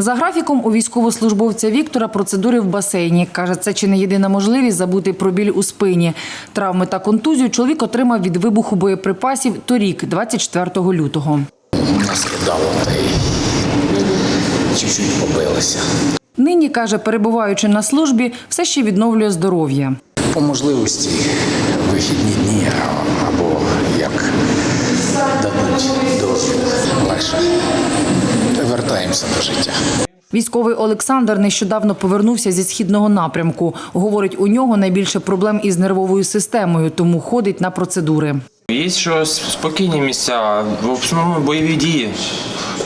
За графіком у військовослужбовця Віктора процедури в басейні. Каже, це чи не єдина можливість забути про біль у спині. Травми та контузію чоловік отримав від вибуху боєприпасів торік, 24 лютого. Нас кидало та й чуть-чуть побилися. Нині, каже, перебуваючи на службі, все ще відновлює здоров'я. По можливості вихідні дні або як дадуть дозвіл легше. Вертаємося до життя. Військовий Олександр нещодавно повернувся зі східного напрямку. Говорить, у нього найбільше проблем із нервовою системою, тому ходить на процедури. Є що спокійні місця, в основному бойові дії.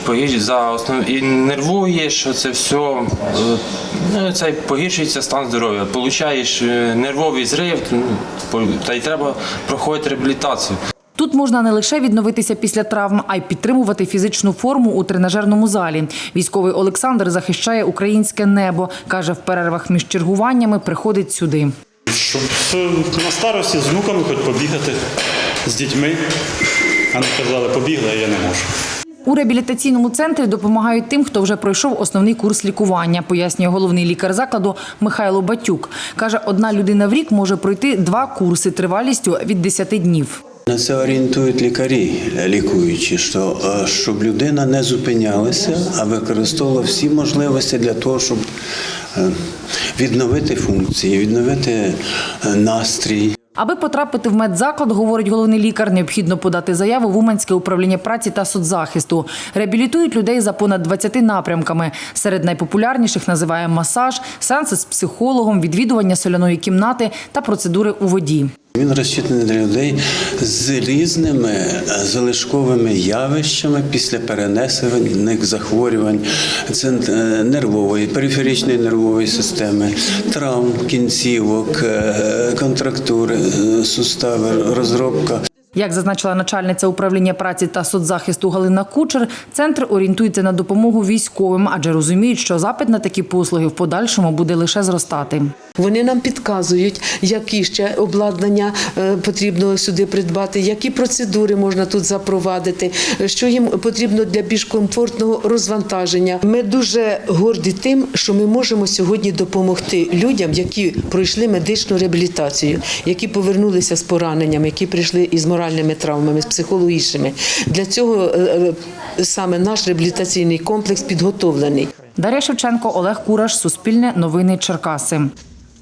Погірш- За основ... І нервує, що це все, е, ну, це погіршується стан здоров'я. Получаєш е, нервовий зрив, ну, та й треба проходити реабілітацію. Тут можна не лише відновитися після травм, а й підтримувати фізичну форму у тренажерному залі. Військовий Олександр захищає українське небо. каже, в перервах між чергуваннями приходить сюди. Щоб е, на старості з внуками хоч побігати з дітьми. А не казали, побігли, а я не можу. У реабілітаційному центрі допомагають тим, хто вже пройшов основний курс лікування, пояснює головний лікар закладу Михайло Батюк. Каже, одна людина в рік може пройти два курси тривалістю від 10 днів. На це орієнтують лікарі, лікуючі, що е, щоб людина не зупинялася, а використовувала всі можливості для того, щоб е, відновити функції, відновити е, настрій. Аби потрапити в медзаклад, говорить головний лікар, необхідно подати заяву в Уманське управління праці та соцзахисту. Реабілітують людей за понад 20 напрямками. Серед найпопулярніших називає масаж, сеанси з психологом, відвідування соляної кімнати та процедури у воді. Він розчитаний для людей з різними е, залишковими явищами після перенесених захворювань, це е, нервової, периферичної нервової системи, травм кінцівок, е, контрактури, сустави, розробка. Як зазначила начальниця управління праці та соцзахисту Галина Кучер, центр орієнтується на допомогу військовим, адже розуміють, що запит на такі послуги в подальшому буде лише зростати. Вони нам підказують, які ще обладнання е, потрібно сюди придбати, які процедури можна тут запровадити, що їм потрібно для більш комфортного розвантаження. Ми дуже горді тим, що ми можемо сьогодні допомогти людям, які пройшли медичну реабілітацію, які повернулися з пораненням, які прийшли із моральними травмами, з психологічними. Для цього е, е, саме наш реабілітаційний комплекс підготовлений. Дар'я Шевченко, Олег Кураш, Суспільне, Новини Черкаси.